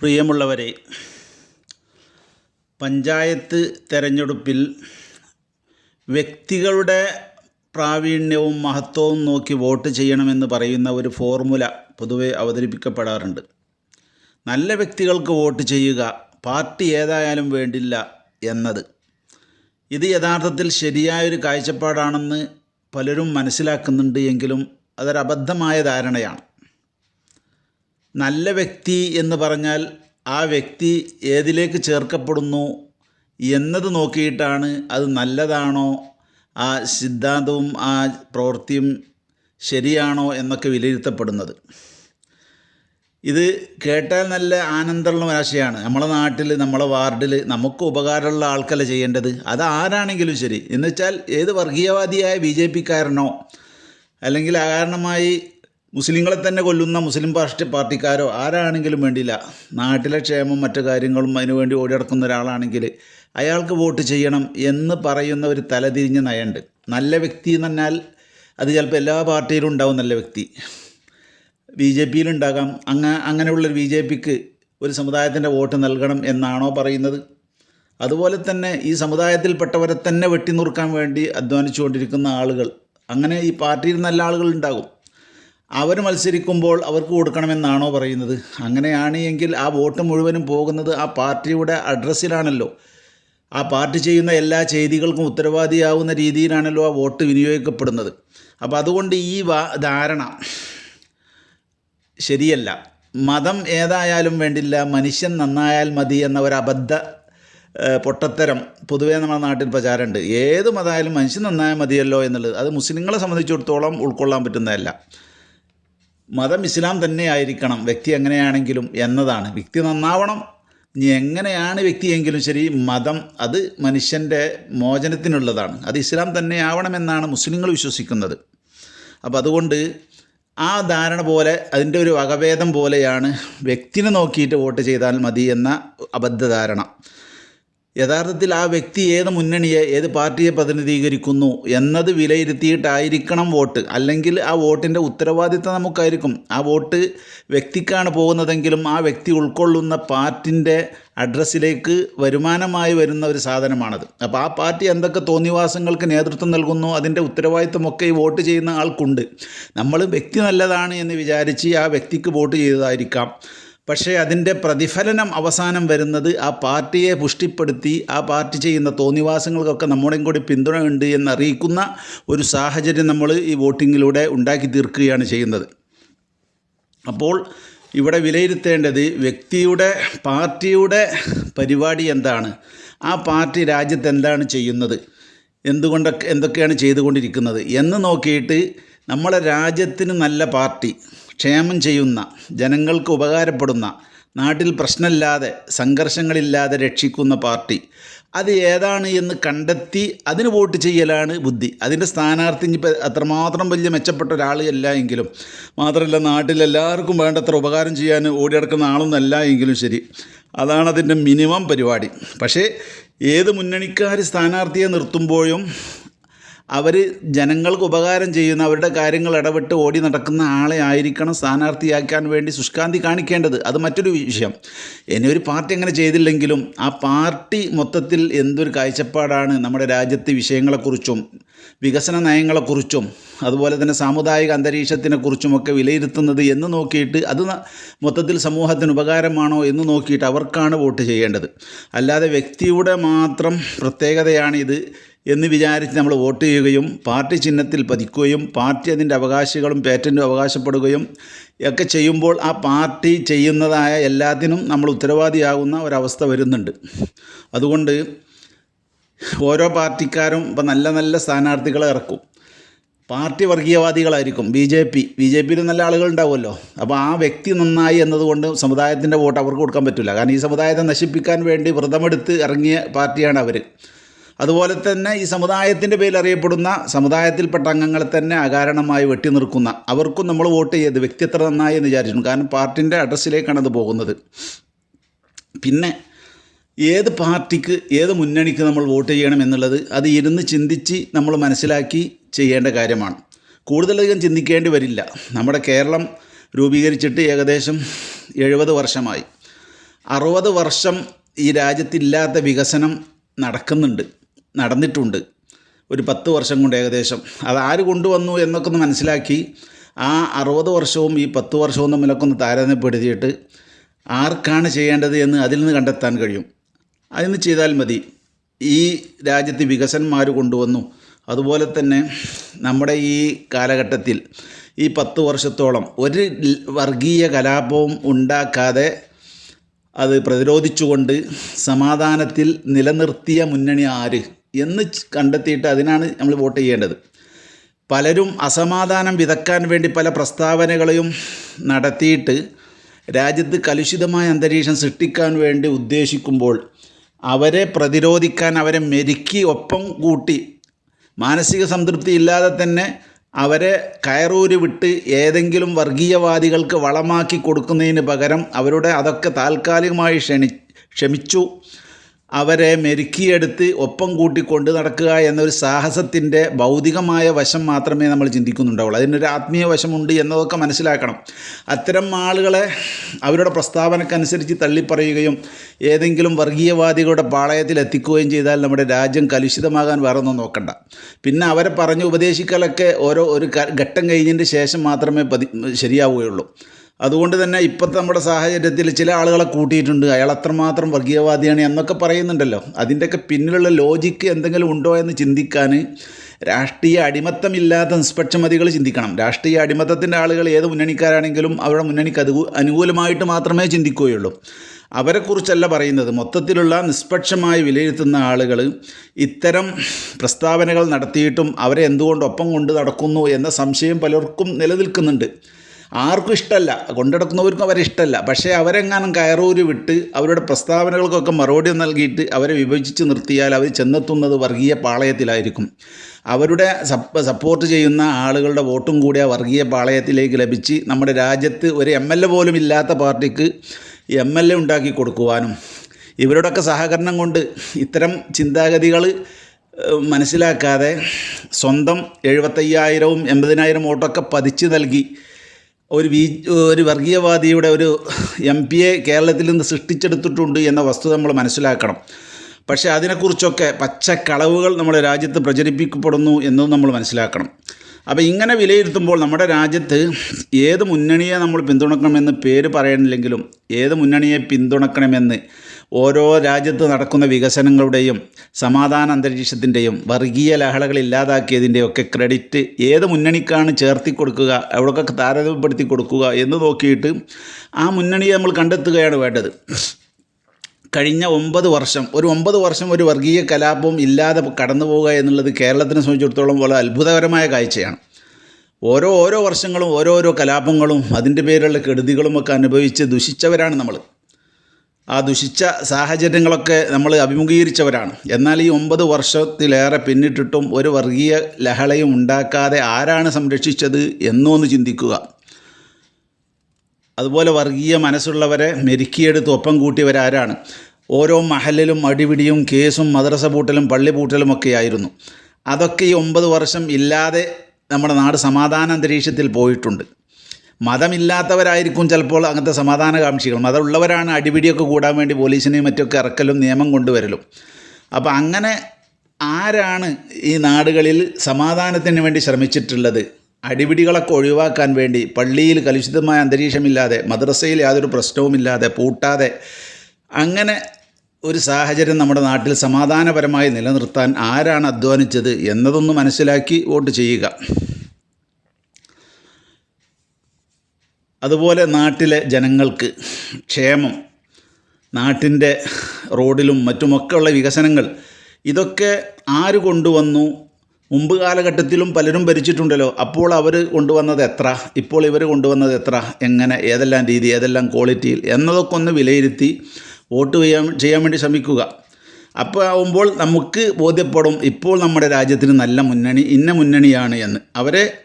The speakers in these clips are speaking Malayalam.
പ്രിയമുള്ളവരെ പഞ്ചായത്ത് തെരഞ്ഞെടുപ്പിൽ വ്യക്തികളുടെ പ്രാവീണ്യവും മഹത്വവും നോക്കി വോട്ട് ചെയ്യണമെന്ന് പറയുന്ന ഒരു ഫോർമുല പൊതുവെ അവതരിപ്പിക്കപ്പെടാറുണ്ട്. നല്ല വ്യക്തികൾക്ക് വോട്ട് ചെയ്യുക പാർട്ടി ഏതായാലും വേണ്ടില്ല എന്നത്. ഇത് യഥാർത്ഥത്തിൽ ശരിയായൊരു കാഴ്ചപ്പാടാണെന്ന് പലരും മനസ്സിലാക്കുന്നുണ്ട് എങ്കിലും അതൊരബദ്ധമായ ധാരണയാണ്. നല്ല വ്യക്തി എന്ന് പറഞ്ഞാൽ ആ വ്യക്തി ഏതിലേക്ക് ചേർക്കപ്പെടുന്നു എന്നത് നോക്കിയിട്ടാണ് അത് നല്ലതാണോ ആ സിദ്ധാന്തവും ആ പ്രവൃത്തിയും ശരിയാണോ എന്നൊക്കെ വിലയിരുത്തപ്പെടുന്നത്. ഇത് കേട്ടാൽ നല്ല ആനന്ദമുള്ള ഒരാശയാണ്. നമ്മളെ നാട്ടിൽ നമ്മളെ വാർഡിൽ നമുക്ക് ഉപകാരമുള്ള ആൾക്കല്ല ചെയ്യേണ്ടത്? അത് ആരാണെങ്കിലും ശരി. എന്നുവെച്ചാൽ ഏത് വർഗീയവാദിയായ ബി ജെ പിക്കാരനോ അല്ലെങ്കിൽ അകാരണമായി മുസ്ലിങ്ങളെ തന്നെ കൊല്ലുന്ന മുസ്ലിം പാർട്ടി പാർട്ടിക്കാരോ ആരാണെങ്കിലും വേണ്ടിയില്ല. നാട്ടിലെ ക്ഷേമം മറ്റു കാര്യങ്ങളും അതിനുവേണ്ടി ഓടി നടക്കുന്ന ഒരാളാണെങ്കിൽ അയാൾക്ക് വോട്ട് ചെയ്യണം എന്ന് പറയുന്ന ഒരു തലതിരിഞ്ഞ നയമുണ്ട് നല്ല വ്യക്തി എന്ന് പറഞ്ഞാൽ അത് ചിലപ്പോൾ എല്ലാ പാർട്ടിയിലും ഉണ്ടാവും നല്ല വ്യക്തി. ബി ജെ പിയിലുണ്ടാകാം അങ്ങ അങ്ങനെയുള്ളൊരു ബി ജെ പിക്ക് ഒരു സമുദായത്തിന്റെ വോട്ട് നൽകണം എന്നാണോ പറയുന്നത്. അതുപോലെ തന്നെ ഈ സമുദായത്തിൽപ്പെട്ടവരെ തന്നെ വെട്ടിനുറുക്കാൻ വേണ്ടി അധ്വാനിച്ചുകൊണ്ടിരിക്കുന്ന ആളുകൾ. അങ്ങനെ ഈ പാർട്ടിയിൽ നല്ല ആളുകൾ ഉണ്ടാകും. അവർ മത്സരിക്കുമ്പോൾ അവർക്ക് കൊടുക്കണമെന്നാണോ പറയുന്നത്? അങ്ങനെയാണ് എങ്കിൽ ആ വോട്ട് മുഴുവനും പോകുന്നത് ആ പാർട്ടിയുടെ അഡ്രസ്സിലാണല്ലോ. ആ പാർട്ടി ചെയ്യുന്ന എല്ലാ ചെയ്തികൾക്കും ഉത്തരവാദിയാവുന്ന രീതിയിലാണല്ലോ ആ വോട്ട് വിനിയോഗിക്കപ്പെടുന്നത്. അപ്പോൾ അതുകൊണ്ട് ഈ ധാരണ ശരിയല്ല. മതം ഏതായാലും വേണ്ടില്ല. മനുഷ്യൻ നന്നായാൽ മതി എന്ന ഒരു അബദ്ധ പൊട്ടത്തരം പൊതുവേ നമ്മുടെ നാട്ടിൽ പ്രചാരമുണ്ട്. ഏത് മതമായാലും മനുഷ്യൻ നന്നായാൽ മതിയല്ലോ എന്നുള്ളത്. അത് മുസ്ലിങ്ങളെ സംബന്ധിച്ചിടത്തോളം ഉൾക്കൊള്ളാൻ പറ്റുന്നതല്ല. മതം ഇസ്ലാം തന്നെ ആയിരിക്കണം. വ്യക്തി എങ്ങനെയാണെങ്കിലും എന്നതാണ്. വ്യക്തി നന്നാവണം. ഇനി എങ്ങനെയാണ് വ്യക്തിയെങ്കിലും ശരി മതം അത് മനുഷ്യന്റെ മോചനത്തിനുള്ളതാണ്. അത് ഇസ്ലാം തന്നെ ആവണമെന്നാണ് മുസ്ലിങ്ങൾ വിശ്വസിക്കുന്നത്. അപ്പോൾ അതുകൊണ്ട് ആ ധാരണ പോലെ അതിന്റെ ഒരു വകഭേദം പോലെയാണ് വ്യക്തിനെ നോക്കിയിട്ട് വോട്ട് ചെയ്താൽ മതി എന്ന അബദ്ധധാരണ. യഥാർത്ഥത്തിൽ ആ വ്യക്തി ഏത് മുന്നണിയെ ഏത് പാർട്ടിയെ പ്രതിനിധീകരിക്കുന്നു എന്നത് വിലയിരുത്തിയിട്ടായിരിക്കണം വോട്ട്. അല്ലെങ്കിൽ ആ വോട്ടിന്റെ ഉത്തരവാദിത്തം നമുക്കായിരിക്കും. ആ വോട്ട് വ്യക്തിക്കാണ് പോകുന്നതെങ്കിലും ആ വ്യക്തി ഉൾക്കൊള്ളുന്ന പാർട്ടിന്റെ അഡ്രസ്സിലേക്ക് വരുമാനമായി വരുന്ന ഒരു സാധനമാണത്. അപ്പോൾ ആ പാർട്ടി എന്തൊക്കെ തോന്നിവാസങ്ങൾക്ക് നേതൃത്വം നൽകുന്നു അതിന്റെ ഉത്തരവാദിത്തമൊക്കെ ഈ വോട്ട് ചെയ്യുന്ന ആൾക്കുണ്ട്. നമ്മൾ വ്യക്തി നല്ലതാണ് എന്ന് വിചാരിച്ച് ആ വ്യക്തിക്ക് വോട്ട് ചെയ്തതായിരിക്കാം. പക്ഷേ അതിന്റെ പ്രതിഫലനം അവസാനം വരുന്നത് ആ പാർട്ടിയെ പുഷ്ടിപ്പെടുത്തി ആ പാർട്ടി ചെയ്യുന്ന തോന്നിവാസങ്ങൾക്കൊക്കെ നമ്മുടെയും കൂടി പിന്തുണ ഉണ്ട് എന്നറിയിക്കുന്ന ഒരു സാഹചര്യം നമ്മൾ ഈ വോട്ടിങ്ങിലൂടെ ഉണ്ടാക്കി തീർക്കുകയാണ് ചെയ്യുന്നത്. അപ്പോൾ ഇവിടെ വിലയിരുത്തേണ്ടത് വ്യക്തിയുടെ പാർട്ടിയുടെ പരിപാടി എന്താണ്? ആ പാർട്ടി രാജ്യത്ത് എന്താണ് ചെയ്യുന്നത്? എന്തുകൊണ്ടൊക്കെ എന്തൊക്കെയാണ് ചെയ്തുകൊണ്ടിരിക്കുന്നത്? എന്ന് നോക്കിയിട്ട് നമ്മളെ രാജ്യത്തിന് നല്ല പാർട്ടി ക്ഷേമം ചെയ്യുന്ന ജനങ്ങൾക്ക് ഉപകാരപ്പെടുന്ന നാട്ടിൽ പ്രശ്നമില്ലാതെ സംഘർഷങ്ങളില്ലാതെ രക്ഷിക്കുന്ന പാർട്ടി. അത് ഏതാണ് എന്ന് കണ്ടെത്തി അതിന് വോട്ട് ചെയ്യലാണ് ബുദ്ധി. അതിന്റെ സ്ഥാനാർത്ഥി ഇനിയിപ്പോൾ അത്രമാത്രം വലിയ മെച്ചപ്പെട്ട ഒരാളല്ല എങ്കിലും മാത്രമല്ല നാട്ടിൽ എല്ലാവർക്കും വേണ്ടത്ര ഉപകാരം ചെയ്യാൻ ഓടി നടക്കുന്ന ആളൊന്നല്ല എങ്കിലും ശരി. അതാണ് അതിന്റെ മിനിമം പരിപാടി. പക്ഷേ ഏത് മുന്നണിക്കാർ സ്ഥാനാർത്ഥിയെ നിർത്തുമ്പോഴും അവർ ജനങ്ങൾക്ക് ഉപകാരം ചെയ്യുന്ന അവരുടെ കാര്യങ്ങൾ ഇടപെട്ട് ഓടി നടക്കുന്ന ആളെ ആയിരിക്കണം സ്ഥാനാർത്ഥിയാക്കാൻ വേണ്ടി ശുഷ്കാന്തി കാണിക്കേണ്ടത്. അത് മറ്റൊരു വിഷയം. ഇനി ഒരു പാർട്ടി അങ്ങനെ ചെയ്തില്ലെങ്കിലും ആ പാർട്ടി മൊത്തത്തിൽ എന്തൊരു കാഴ്ചപ്പാടാണ് നമ്മുടെ രാജ്യത്തെ വിഷയങ്ങളെക്കുറിച്ചും വികസന നയങ്ങളെക്കുറിച്ചും അതുപോലെ തന്നെ സാമുദായിക അന്തരീക്ഷത്തിനെക്കുറിച്ചുമൊക്കെ വിലയിരുത്തുന്നത് എന്ന് നോക്കിയിട്ട് അത് മൊത്തത്തിൽ സമൂഹത്തിന് ഉപകാരമാണോ എന്ന് നോക്കിയിട്ട് അവർക്കാണ് വോട്ട് ചെയ്യേണ്ടത്. അല്ലാതെ വ്യക്തിയുടെ മാത്രം പ്രത്യേകതയാണിത്. എന്ന് വിചാരിച്ച് നമ്മൾ വോട്ട് ചെയ്യുകയും പാർട്ടി ചിഹ്നത്തിൽ പതിക്കുകയും പാർട്ടി അതിന്റെ അവകാശികളും പേറ്റന്റും അവകാശപ്പെടുകയും ഒക്കെ ചെയ്യുമ്പോൾ ആ പാർട്ടി ചെയ്യുന്നതായ എല്ലാത്തിനും നമ്മൾ ഉത്തരവാദിയാകുന്ന ഒരവസ്ഥ വരുന്നുണ്ട്. അതുകൊണ്ട് ഓരോ പാർട്ടിക്കാരും ഇപ്പം നല്ല നല്ല സ്ഥാനാർത്ഥികളെ ഇറക്കും. പാർട്ടി വർഗീയവാദികളായിരിക്കും B J P. B J പിയിൽ നല്ല ആളുകൾ ഉണ്ടാവുമല്ലോ. അപ്പോൾ ആ വ്യക്തി നന്നായി എന്നതുകൊണ്ട് സമുദായത്തിന്റെ വോട്ട് അവർക്ക് കൊടുക്കാൻ പറ്റില്ല. കാരണം ഈ സമുദായത്തെ നശിപ്പിക്കാൻ വേണ്ടി വ്രതമെടുത്ത് ഇറങ്ങിയ പാർട്ടിയാണ് അവർ. അതുപോലെ തന്നെ ഈ സമുദായത്തിന്റെ പേരിൽ അറിയപ്പെടുന്ന സമുദായത്തിൽപ്പെട്ട അംഗങ്ങളെ തന്നെ അകാരണമായി വെട്ടി നിർക്കുന്ന അവർക്കും നമ്മൾ വോട്ട് ചെയ്ത് വ്യക്തി എത്ര നന്നായി എന്ന് വിചാരിച്ചിട്ടുണ്ട് കാരണം പാർട്ടിന്റെ അഡ്രസ്സിലേക്കാണ് അത് പോകുന്നത്. പിന്നെ ഏത് പാർട്ടിക്ക് ഏത് മുന്നണിക്ക് നമ്മൾ വോട്ട് ചെയ്യണം എന്നുള്ളത് അത് ഇരുന്ന് ചിന്തിച്ച് നമ്മൾ മനസ്സിലാക്കി ചെയ്യേണ്ട കാര്യമാണ്. കൂടുതലധികം ചിന്തിക്കേണ്ടി വരില്ല. നമ്മുടെ കേരളം രൂപീകരിച്ചിട്ട് ഏകദേശം എഴുപത് വർഷമായി. അറുപത് വർഷം ഈ രാജ്യത്തില്ലാത്ത വികസനം നടക്കുന്നുണ്ട്. നടന്നിട്ടുണ്ട്. ഒരു പത്ത് വർഷം കൊണ്ട് ഏകദേശം. അത് ആര് കൊണ്ടുവന്നു എന്നൊക്കെ ഒന്ന് മനസ്സിലാക്കി ആ അറുപത് വർഷവും ഈ പത്ത് വർഷവും തമ്മിലൊക്കെ ഒന്ന് താരതമ്യപ്പെടുത്തിയിട്ട് ആർക്കാണ് ചെയ്യേണ്ടത് എന്ന് അതിൽ നിന്ന് കണ്ടെത്താൻ കഴിയും. അതിന് ചെയ്താൽ മതി. ഈ രാജ്യത്ത് വികസനന്മാർ കൊണ്ടുവന്നു. അതുപോലെ തന്നെ നമ്മുടെ ഈ കാലഘട്ടത്തിൽ ഈ പത്ത് വർഷത്തോളം ഒരു വർഗീയ കലാപവും ഉണ്ടാക്കാതെ അത് പ്രതിരോധിച്ചുകൊണ്ട് സമാധാനത്തിൽ നിലനിർത്തിയ മുന്നണി ആര്? എന്ന് കണ്ടെത്തിയിട്ട് അതിനാണ് നമ്മൾ വോട്ട് ചെയ്യേണ്ടത്. പലരും അസമാധാനം വിതക്കാൻ വേണ്ടി പല പ്രസ്താവനകളെയും നടത്തിയിട്ട് രാജ്യത്ത് കലുഷിതമായ അന്തരീക്ഷം സൃഷ്ടിക്കാൻ വേണ്ടി ഉദ്ദേശിക്കുമ്പോൾ അവരെ പ്രതിരോധിക്കാൻ അവരെ മെരുക്കി ഒപ്പം കൂട്ടി മാനസിക സംതൃപ്തി ഇല്ലാതെ തന്നെ അവരെ കയറൂരി വിട്ട് ഏതെങ്കിലും വർഗീയവാദികൾക്ക് വളമാക്കി കൊടുക്കുന്നതിന് പകരം അവരുടെ അതൊക്കെ താൽക്കാലികമായി ക്ഷണി ക്ഷമിച്ചു. അവരെ മെരുക്കിയെടുത്ത് ഒപ്പം കൂട്ടി കൊണ്ടു നടക്കുക എന്നൊരു സാഹസത്തിന്റെ ഭൗതികമായ വശം മാത്രമേ നമ്മൾ ചിന്തിക്കുന്നുണ്ടാവുള്ളൂ. അതിനൊരു ആത്മീയ വശമുണ്ട് എന്നതൊക്കെ മനസ്സിലാക്കണം. അത്തരം ആളുകളെ അവരുടെ പ്രസ്താവനക്കനുസരിച്ച് തള്ളിപ്പറയുകയും ഏതെങ്കിലും വർഗീയവാദികളുടെ പാളയത്തിൽ എത്തിക്കുകയും ചെയ്താൽ നമ്മുടെ രാജ്യം കലുഷിതമാകാൻ വേറെ ഒന്നും നോക്കണ്ട. പിന്നെ അവരെ പറഞ്ഞ് ഉപദേശിക്കലൊക്കെ ഓരോ ഒരു ഘട്ടം കഴിഞ്ഞതിന്റെ ശേഷം മാത്രമേ പതി ശരിയാവുകയുള്ളൂ. അതുകൊണ്ട് തന്നെ ഇപ്പോഴത്തെ നമ്മുടെ സാഹചര്യത്തിൽ ചില ആളുകളെ കൂട്ടിയിട്ടുണ്ട്. അയാൾ അത്രമാത്രം വർഗീയവാദിയാണ് എന്നൊക്കെ പറയുന്നുണ്ടല്ലോ. അതിന്റെയൊക്കെ പിന്നിലുള്ള ലോജിക്ക് എന്തെങ്കിലും ഉണ്ടോ എന്ന് ചിന്തിക്കാൻ രാഷ്ട്രീയ അടിമത്തമില്ലാത്ത നിഷ്പക്ഷമതികൾ ചിന്തിക്കണം. രാഷ്ട്രീയ അടിമത്തത്തിന്റെ ആളുകൾ ഏത് മുന്നണിക്കാരാണെങ്കിലും അവരുടെ മുന്നണിക്ക് അത് അനുകൂലമായിട്ട് മാത്രമേ ചിന്തിക്കുകയുള്ളൂ. അവരെക്കുറിച്ചല്ല പറയുന്നത്. മൊത്തത്തിലുള്ള നിഷ്പക്ഷമായി വിലയിരുത്തുന്ന ആളുകൾ ഇത്തരം പ്രസ്താവനകൾ നടത്തിയിട്ടും അവരെ എന്തുകൊണ്ട് ഒപ്പം കൊണ്ട് നടക്കുന്നു എന്ന സംശയം പലർക്കും നിലനിൽക്കുന്നുണ്ട്. ആർക്കും ഇഷ്ടമല്ല കൊണ്ടുനടക്കുന്നവർക്കും അവരെ ഇഷ്ടമല്ല പക്ഷേ അവരെങ്ങാനും കയറൂര് വിട്ട് അവരുടെ പ്രസ്താവനകൾക്കൊക്കെ മറുപടി നൽകിയിട്ട് അവരെ വിഭജിച്ച് നിർത്തിയാൽ അവർ ചെന്നെത്തുന്നത് വർഗീയ പാളയത്തിലായിരിക്കും. അവരുടെ സപ്പ സപ്പോർട്ട് ചെയ്യുന്ന ആളുകളുടെ വോട്ടും കൂടി ആ വർഗീയ പാളയത്തിലേക്ക് ലഭിച്ച് നമ്മുടെ രാജ്യത്ത് ഒരു എം എൽ എ പോലും ഇല്ലാത്ത പാർട്ടിക്ക് എം എൽ എ ഉണ്ടാക്കി കൊടുക്കുവാനും ഇവരുടെയൊക്കെ സഹകരണം കൊണ്ട് ഇത്തരം ചിന്താഗതികൾ മനസ്സിലാക്കാതെ സ്വന്തം എഴുപത്തയ്യായിരവും എൺപതിനായിരം വോട്ടൊക്കെ പതിച്ചു നൽകി ഒരു ബി ഒരു വർഗീയവാദിയുടെ ഒരു എം എ കേരളത്തിൽ നിന്ന് സൃഷ്ടിച്ചെടുത്തിട്ടുണ്ട് എന്ന വസ്തുത നമ്മൾ മനസ്സിലാക്കണം. പക്ഷേ അതിനെക്കുറിച്ചൊക്കെ പച്ചക്കളവുകൾ നമ്മുടെ രാജ്യത്ത് പ്രചരിപ്പിക്കപ്പെടുന്നു എന്നും നമ്മൾ മനസ്സിലാക്കണം. അപ്പോൾ ഇങ്ങനെ വിലയിരുത്തുമ്പോൾ നമ്മുടെ രാജ്യത്ത് ഏത് മുന്നണിയെ നമ്മൾ പിന്തുണക്കണമെന്ന് പേര് പറയണില്ലെങ്കിലും ഏത് മുന്നണിയെ പിന്തുണക്കണമെന്ന് ഓരോ രാജ്യത്ത് നടക്കുന്ന വികസനങ്ങളുടെയും സമാധാന അന്തരീക്ഷത്തിന്റെയും വർഗീയ ലഹളകൾ ഇല്ലാതാക്കിയതിന്റെയൊക്കെ ക്രെഡിറ്റ് ഏത് മുന്നണിക്കാണ് ചേർത്തി കൊടുക്കുക എവിടെയൊക്കെ താരതമ്യപ്പെടുത്തി കൊടുക്കുക എന്ന് നോക്കിയിട്ട് ആ മുന്നണിയെ നമ്മൾ കണ്ടെത്തുകയാണ് വേണ്ടത്. കഴിഞ്ഞ ഒമ്പത് വർഷം ഒരു ഒമ്പത് വർഷം ഒരു വർഗീയ കലാപവും ഇല്ലാതെ കടന്നു പോവുക എന്നുള്ളത് കേരളത്തിനെ സംബന്ധിച്ചിടത്തോളം വളരെ അത്ഭുതകരമായ കാഴ്ചയാണ്. ഓരോ ഓരോ വർഷങ്ങളും ഓരോരോ കലാപങ്ങളും അതിന്റെ പേരിലുള്ള കെടുതികളും ഒക്കെ അനുഭവിച്ച് ദുഷിച്ചവരാണ് നമ്മൾ. ആ ദുഷിച്ച സാഹചര്യങ്ങളൊക്കെ നമ്മൾ അഭിമുഖീകരിച്ചവരാണ്. എന്നാൽ ഈ ഒമ്പത് വർഷത്തിലേറെ പിന്നിട്ടിട്ടും ഒരു വർഗീയ ലഹളയും ഉണ്ടാക്കാതെ ആരാണ് സംരക്ഷിച്ചത് എന്നൊന്ന് ചിന്തിക്കുക. അതുപോലെ വർഗീയ മനസ്സുള്ളവരെ മെരുക്കിയെടുത്ത് ഒപ്പം കൂട്ടിയവരാരാണ്. ഓരോ മഹലിലും അടിപിടിയും കേസും മദ്രസ പൂട്ടലും പള്ളി പൂട്ടലും ഒക്കെ ആയിരുന്നു. അതൊക്കെ ഈ ഒമ്പത് വർഷം ഇല്ലാതെ നമ്മുടെ നാട് സമാധാന അന്തരീക്ഷത്തിൽ പോയിട്ടുണ്ട്. മതമില്ലാത്തവരായിരിക്കും ചിലപ്പോൾ അങ്ങനത്തെ സമാധാനകാംക്ഷികൾ മതമുള്ളവരാണ് അടിപിടിയൊക്കെ കൂടാൻ വേണ്ടി പോലീസിനെയും മറ്റൊക്കെ ഇറക്കലും നിയമം കൊണ്ടുവരലും. അപ്പോൾ അങ്ങനെ ആരാണ് ഈ നാടുകളിൽ സമാധാനത്തിന് വേണ്ടി ശ്രമിച്ചിട്ടുള്ളത്? അടിപിടികളൊക്കെ ഒഴിവാക്കാൻ വേണ്ടി പള്ളിയിൽ കലുഷിതമായ അന്തരീക്ഷമില്ലാതെ മദ്രസയിൽ യാതൊരു പ്രശ്നവുമില്ലാതെ പൂട്ടാതെ അങ്ങനെ ഒരു സാഹചര്യം നമ്മുടെ നാട്ടിൽ സമാധാനപരമായി നിലനിർത്താൻ ആരാണ് അധ്വാനിച്ചത് എന്നതൊന്ന് മനസ്സിലാക്കി വോട്ട് ചെയ്യുക. അതുപോലെ നാട്ടിലെ ജനങ്ങൾക്ക് ക്ഷേമം നാട്ടിന്റെ റോഡിലും മറ്റുമൊക്കെയുള്ള വികസനങ്ങൾ ഇതൊക്കെ ആര് കൊണ്ടുവന്നു? മുമ്പ് കാലഘട്ടത്തിലും പലരും ഭരിച്ചിട്ടുണ്ടല്ലോ. അപ്പോൾ അവർ കൊണ്ടുവന്നത് എത്ര? ഇപ്പോൾ ഇവർ കൊണ്ടുവന്നത് എത്ര? എങ്ങനെ? ഏതെല്ലാം രീതി ഏതെല്ലാം ക്വാളിറ്റിയിൽ? എന്നതൊക്കെ ഒന്ന് വിലയിരുത്തി വോട്ട് ചെയ്യാൻ ചെയ്യാൻ വേണ്ടി ശ്രമിക്കുക. അപ്പോൾ ആവുമ്പോൾ നമുക്ക് ബോധ്യപ്പെടും ഇപ്പോൾ നമ്മുടെ രാജ്യത്തിന് നല്ല മുന്നണി ഇന്ന മുന്നണിയാണ് എന്ന്. അവരെ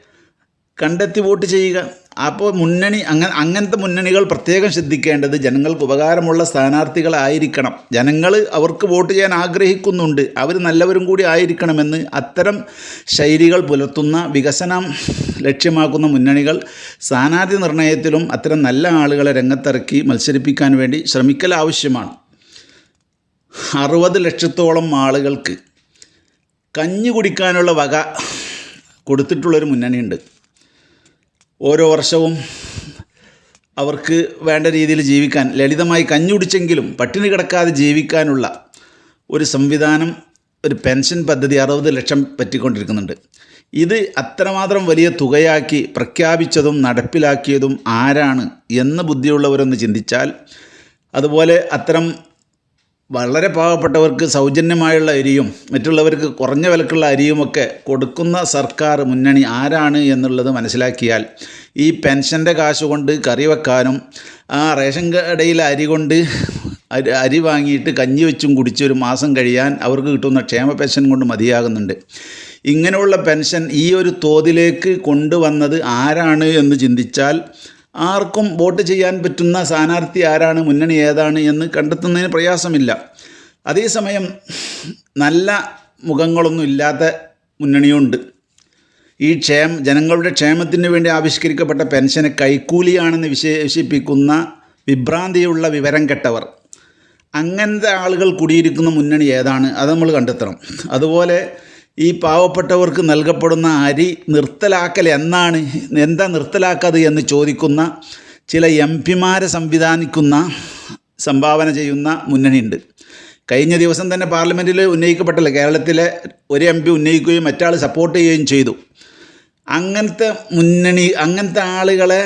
കണ്ടെത്തി വോട്ട് ചെയ്യുക. അപ്പോൾ മുന്നണി അങ്ങനെ അങ്ങനത്തെ മുന്നണികൾ പ്രത്യേകം ശ്രദ്ധിക്കേണ്ടത് ജനങ്ങൾക്ക് ഉപകാരമുള്ള സ്ഥാനാർത്ഥികളായിരിക്കണം. ജനങ്ങൾ അവർക്ക് വോട്ട് ചെയ്യാൻ ആഗ്രഹിക്കുന്നുണ്ട്. അവർ നല്ലവരും കൂടി ആയിരിക്കണമെന്ന് അത്തരം ശൈലികൾ പുലർത്തുന്ന വികസനം ലക്ഷ്യമാക്കുന്ന മുന്നണികൾ സ്ഥാനാർത്ഥി നിർണയത്തിലും അത്തരം നല്ല ആളുകളെ രംഗത്തിറക്കി മത്സരിപ്പിക്കാൻ വേണ്ടി ശ്രമിക്കൽ ആവശ്യമാണ്. അറുപത് ലക്ഷത്തോളം ആളുകൾക്ക് കഞ്ഞി കുടിക്കാനുള്ള വക കൊടുത്തിട്ടുള്ളൊരു മുന്നണിയുണ്ട്. ഓരോ വർഷവും അവർക്ക് വേണ്ട രീതിയിൽ ജീവിക്കാൻ ലളിതമായി കഞ്ഞുടിച്ചെങ്കിലും പട്ടിണി കിടക്കാതെ ജീവിക്കാനുള്ള ഒരു സംവിധാനം ഒരു പെൻഷൻ പദ്ധതി അറുപത് ലക്ഷം പറ്റിക്കൊണ്ടിരിക്കുന്നുണ്ട്. ഇത് അത്രമാത്രം വലിയ തുകയാക്കി പ്രഖ്യാപിച്ചതും നടപ്പിലാക്കിയതും ആരാണ് എന്ന് ബുദ്ധിയുള്ളവരൊന്ന് ചിന്തിച്ചാൽ അതുപോലെ അത്തരം വളരെ പാവപ്പെട്ടവർക്ക് സൗജന്യമായുള്ള അരിയും മറ്റുള്ളവർക്ക് കുറഞ്ഞ വിലക്കുള്ള അരിയുമൊക്കെ കൊടുക്കുന്ന സർക്കാർ മുന്നണി ആരാണ് എന്നുള്ളത് മനസ്സിലാക്കിയാൽ ഈ പെൻഷന്റെ കാശ് കൊണ്ട് കറി വെക്കാനും ആ റേഷൻ കടയിലെ അരി കൊണ്ട് അരി വാങ്ങിയിട്ട് കഞ്ഞി വെച്ചും കുടിച്ച് ഒരു മാസം കഴിയാൻ അവർക്ക് കിട്ടുന്ന ക്ഷേമ പെൻഷൻ കൊണ്ട് മതിയാകുന്നുണ്ട്. ഇങ്ങനെയുള്ള പെൻഷൻ ഈ ഒരു തോതിലേക്ക് കൊണ്ടുവന്നത് ആരാണ് എന്ന് ചിന്തിച്ചാൽ ആർക്കും വോട്ട് ചെയ്യാൻ പറ്റുന്ന സ്ഥാനാർത്ഥി ആരാണ് മുന്നണി ഏതാണ് എന്ന് കണ്ടെത്തുന്നതിന് പ്രയാസമില്ല. അതേസമയം നല്ല മുഖങ്ങളൊന്നും ഇല്ലാത്ത മുന്നണിയുണ്ട്. ഈ ക്ഷേമ ജനങ്ങളുടെ ക്ഷേമത്തിന് വേണ്ടി ആവിഷ്കരിക്കപ്പെട്ട പെൻഷനെ കൈക്കൂലിയാണെന്ന് വിശേഷിപ്പിക്കുന്ന വിഭ്രാന്തിയുള്ള വിവരം കെട്ടവർ. അങ്ങനത്തെ ആളുകൾ കുടിയിരിക്കുന്ന മുന്നണി ഏതാണ് അത് നമ്മൾ കണ്ടെത്തണം. അതുപോലെ ഈ പാവപ്പെട്ടവർക്ക് നൽകപ്പെടുന്ന അരി നിർത്തലാക്കൽ എന്നാണ് എന്താ നിർത്തലാക്കത് എന്ന് ചോദിക്കുന്ന ചില എം പിമാരെ സംവിധാനിക്കുന്ന സംഭാവന ചെയ്യുന്ന മുന്നണിയുണ്ട്. കഴിഞ്ഞ ദിവസം തന്നെ പാർലമെന്റിൽ ഉന്നയിക്കപ്പെട്ടല്ലോ കേരളത്തിലെ ഒരു എം പി ഉന്നയിക്കുകയും മറ്റാൾ സപ്പോർട്ട് ചെയ്യുകയും ചെയ്തു. അങ്ങനത്തെ മുന്നണി അങ്ങനത്തെ ആളുകളെ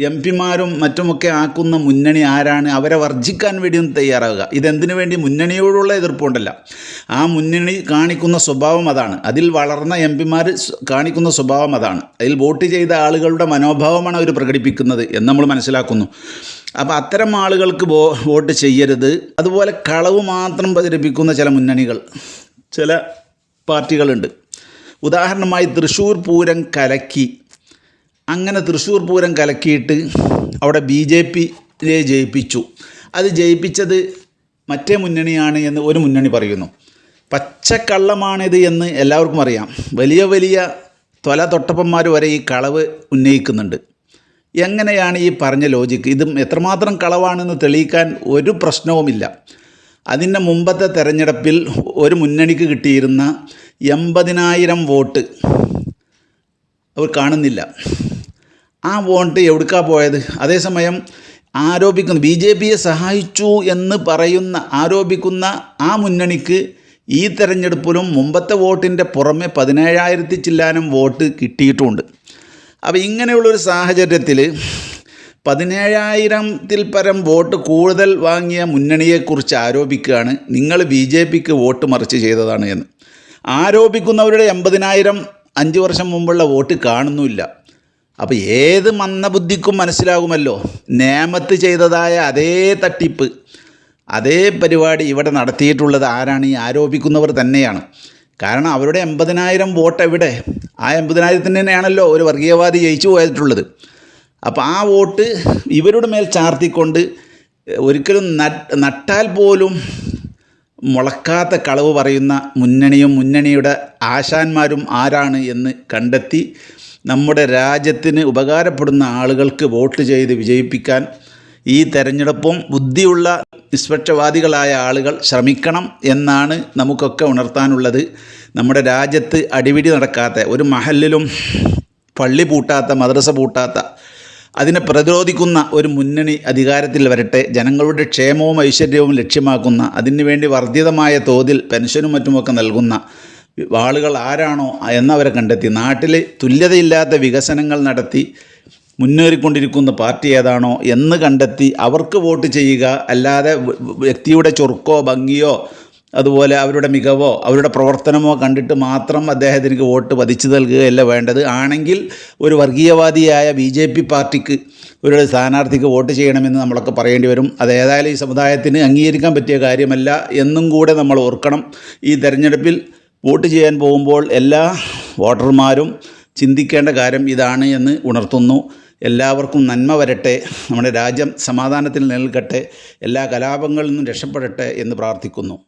എം പിമാരും മറ്റുമൊക്കെ ആക്കുന്ന മുന്നണി ആരാണ് അവരെ വർജിക്കാൻ വേണ്ടി ഒന്ന് തയ്യാറാവുക. ഇതെന്തിനു വേണ്ടി? മുന്നണിയോടുള്ള എതിർപ്പുണ്ടല്ല. ആ മുന്നണി കാണിക്കുന്ന സ്വഭാവം അതാണ്. അതിൽ വളർന്ന എം പിമാർ കാണിക്കുന്ന സ്വഭാവം അതാണ്. അതിൽ വോട്ട് ചെയ്ത ആളുകളുടെ മനോഭാവമാണ് അവർ പ്രകടിപ്പിക്കുന്നത് എന്ന് നമ്മൾ മനസ്സിലാക്കുന്നു. അപ്പോൾ അത്തരം ആളുകൾക്ക് വോട്ട് ചെയ്യരുത്. അതുപോലെ കളവ് മാത്രം പ്രചരിപ്പിക്കുന്ന ചില മുന്നണികൾ ചില പാർട്ടികളുണ്ട്. ഉദാഹരണമായി തൃശ്ശൂർ പൂരം കലക്കി അങ്ങനെ തൃശ്ശൂർ പൂരം കലക്കിയിട്ട് അവിടെ ബി ജെ പിയെ ജയിപ്പിച്ചു. അത് ജയിപ്പിച്ചത് മറ്റേ മുന്നണിയാണ് എന്ന് ഒരു മുന്നണി പറയുന്നു. പച്ചക്കള്ളമാണിത് എന്ന് എല്ലാവർക്കും അറിയാം. വലിയ വലിയ തൊല തൊട്ടപ്പന്മാർ വരെ ഈ കളവ് ഉന്നയിക്കുന്നുണ്ട്. എങ്ങനെയാണ് ഈ പറഞ്ഞ ലോജിക്ക് ഇതും എത്രമാത്രം കളവാണെന്ന് തെളിയിക്കാൻ ഒരു പ്രശ്നവുമില്ല. അതിന്റെ മുമ്പത്തെ തെരഞ്ഞെടുപ്പിൽ ഒരു മുന്നണിക്ക് കിട്ടിയിരുന്ന എൺപതിനായിരം വോട്ട് അവർ കാണുന്നില്ല. ആ വോട്ട് എവിടുക്കാ പോയത്? അതേസമയം ആരോപിക്കുന്ന ബി ജെ പിയെ സഹായിച്ചു എന്ന് പറയുന്ന ആരോപിക്കുന്ന ആ മുന്നണിക്ക് ഈ തെരഞ്ഞെടുപ്പിലും മുമ്പത്തെ വോട്ടിന്റെ പുറമെ പതിനേഴായിരത്തി ചില്ലാനം വോട്ട് കിട്ടിയിട്ടുമുണ്ട് അപ്പോൾ ഇങ്ങനെയുള്ളൊരു സാഹചര്യത്തിൽ പതിനേഴായിരത്തിൽ പരം വോട്ട് കൂടുതൽ വാങ്ങിയ മുന്നണിയെക്കുറിച്ച് ആരോപിക്കുകയാണ്. നിങ്ങൾ ബി ജെ പിക്ക് വോട്ട് മറിച്ച് ചെയ്തതാണ് എന്ന്. ആരോപിക്കുന്നവരുടെ എൺപതിനായിരം അഞ്ച് വർഷം മുമ്പുള്ള വോട്ട് കാണുന്നുമില്ല. അപ്പോൾ ഏത് മന്ദബുദ്ധിക്കും മനസ്സിലാകുമല്ലോ. നേമത്ത് ചെയ്തതായ അതേ തട്ടിപ്പ് അതേ പരിപാടി ഇവിടെ നടത്തിയിട്ടുള്ളത് ആരാണ് ഈ ആരോപിക്കുന്നവർ തന്നെയാണ്. കാരണം അവരുടെ എൺപതിനായിരം വോട്ട് എവിടെ? ആ എൺപതിനായിരത്തിന് തന്നെയാണല്ലോ ഒരു വർഗീയവാദി ജയിച്ചു പോയിട്ടുള്ളത്. അപ്പോൾ ആ വോട്ട് ഇവരുടെ മേൽ ചാർത്തിക്കൊണ്ട് ഒരിക്കലും നട്ടാൽ പോലും മുളക്കാത്ത കളവ് പറയുന്ന മുന്നണിയും മുന്നണിയുടെ ആശാന്മാരും ആരാണ് എന്ന് കണ്ടെത്തി നമ്മുടെ രാജ്യത്തിന് ഉപകാരപ്പെടുന്ന ആളുകൾക്ക് വോട്ട് ചെയ്ത് വിജയിപ്പിക്കാൻ ഈ തെരഞ്ഞെടുപ്പും ബുദ്ധിയുള്ള നിഷ്പക്ഷവാദികളായ ആളുകൾ ശ്രമിക്കണം എന്നാണ് നമുക്കൊക്കെ ഉണർത്താനുള്ളത്. നമ്മുടെ രാജ്യത്ത് അടിപിടി നടക്കാത്ത ഒരു മഹലിലും പള്ളി പൂട്ടാത്ത മദ്രസ പൂട്ടാത്ത അതിനെ പ്രതിരോധിക്കുന്ന ഒരു മുന്നണി അധികാരത്തിൽ വരട്ടെ ജനങ്ങളുടെ ക്ഷേമവും ഐശ്വര്യവും ലക്ഷ്യമാക്കുന്ന അതിനുവേണ്ടി വർദ്ധിതമായ തോതിൽ പെൻഷനും മറ്റുമൊക്കെ നൽകുന്ന ആളുകൾ ആരാണോ എന്നവരെ കണ്ടെത്തി നാട്ടിൽ തുല്യതയില്ലാത്ത വികസനങ്ങൾ നടത്തി മുന്നേറിക്കൊണ്ടിരിക്കുന്ന പാർട്ടി ഏതാണോ എന്ന് കണ്ടെത്തി അവർക്ക് വോട്ട് ചെയ്യുക അല്ലാതെ വ്യക്തിയുടെ ചൊറുക്കോ ഭംഗിയോ അതുപോലെ അവരുടെ മികവോ അവരുടെ പ്രവർത്തനമോ കണ്ടിട്ട് മാത്രം അദ്ദേഹത്തിന് വോട്ട് പതിച്ചു നൽകുകയല്ല വേണ്ടത്. ആണെങ്കിൽ ഒരു വർഗീയവാദിയായ ബി ജെ പി പാർട്ടിക്ക് ഒരു സ്ഥാനാർത്ഥിക്ക് വോട്ട് ചെയ്യണമെന്ന് നമ്മളൊക്കെ പറയേണ്ടി വരും. അത് ഏതായാലും ഈ സമുദായത്തിന് അംഗീകരിക്കാൻ പറ്റിയ കാര്യമല്ല. എന്നും കൂടെ നമ്മൾ ഓർക്കണം. ഈ തെരഞ്ഞെടുപ്പിൽ വോട്ട് ചെയ്യാൻ പോകുമ്പോൾ എല്ലാ വോട്ടർമാരും ചിന്തിക്കേണ്ട കാര്യം ഇതാണ് എന്ന് ഉണർത്തുന്നു. എല്ലാവർക്കും നന്മ വരട്ടെ. നമ്മുടെ രാജ്യം സമാധാനത്തിൽ നിൽക്കട്ടെ എല്ലാ കലാപങ്ങളിൽ നിന്നും രക്ഷപ്പെടട്ടെ എന്ന് പ്രാർത്ഥിക്കുന്നു.